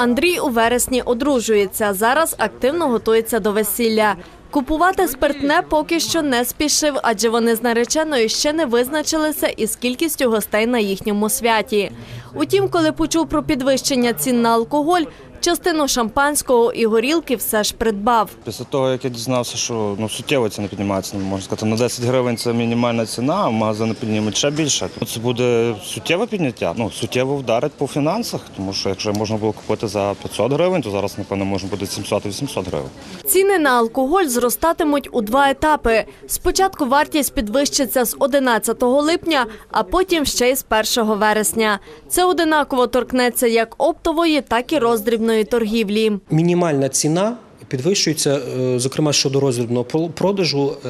Андрій у вересні одружується. Зараз активно готується до весілля. Купувати спиртне поки що не спішив, адже вони з нареченою ще не визначилися із кількістю гостей на їхньому святі. Утім, коли почув про підвищення цін на алкоголь, частину шампанського і горілки все ж придбав. Після того, як я дізнався, що ну, суттєво ціни піднімаються, ну, можна сказати, на 10 гривень це мінімальна ціна, а магазини піднімуть ще більше. Це буде суттєве підняття, ну, суттєво вдарить по фінансах, тому що якщо можна було купити за 500 гривень, то зараз, напевно, можна буде 700-800 гривень. Ціни на алкоголь зростатимуть у два етапи. Спочатку вартість підвищиться з 11 липня, а потім ще й з 1 вересня. Це одинаково торкнеться як оптової, так і роздрібної торгівлі. Мінімальна ціна підвищується, е, зокрема щодо роздрібного продажу, е,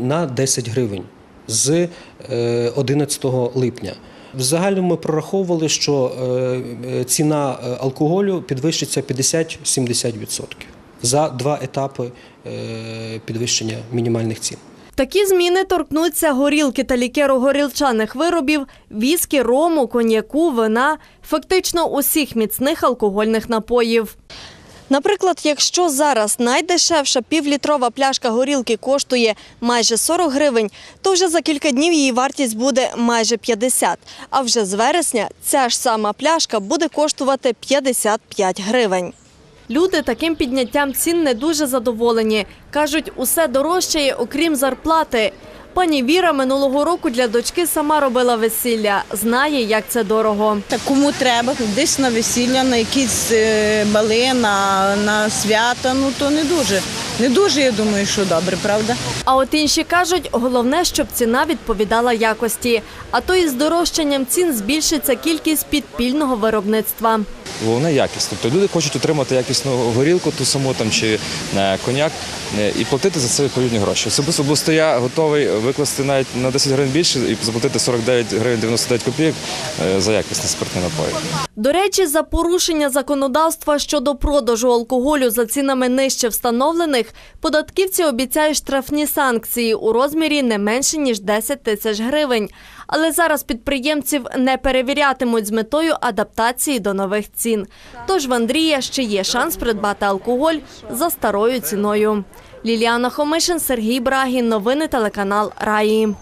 на 10 гривень з е, 11 липня. В загальному ми прораховували, що е, е, ціна е, алкоголю підвищиться 50-70% за два етапи е, підвищення мінімальних цін. Такі зміни торкнуться горілки та лікеро-горілчаних виробів, віскі, рому, коньяку, вина, фактично усіх міцних алкогольних напоїв. Наприклад, якщо зараз найдешевша півлітрова пляшка горілки коштує майже 40 гривень, то вже за кілька днів її вартість буде майже 50. А вже з вересня ця ж сама пляшка буде коштувати 55 гривень. Люди таким підняттям цін не дуже задоволені. Кажуть, усе дорожчає, окрім зарплати. Пані Віра минулого року для дочки сама робила весілля. Знає, як це дорого. Та кому треба, десь на весілля, на якісь е, бали, на, на свята, ну то не дуже. Не дуже, я думаю, що добре, правда? А от інші кажуть, головне, щоб ціна відповідала якості. А то із здорожчанням цін збільшиться кількість підпільного виробництва. Головне якість. Тобто люди хочуть отримати якісну горілку, ту саму там чи е, коньяк е, і платити за це відповідні гроші. Особисто особисто я готовий викласти навіть на 10 гривень більше і заплатити 49 гривень 99 копійок е, за якісний спиртний напої. До речі, за порушення законодавства щодо продажу алкоголю за цінами нижче встановлених, податківці обіцяють штрафні санкції у розмірі не менше ніж 10 тисяч гривень. Але зараз підприємців не перевірятимуть з метою адаптації до нових цін. Тож в Андрія ще є шанс придбати алкоголь за старою ціною. Ліліана Хомишин, Сергій Брагін. Новини телеканал Раї.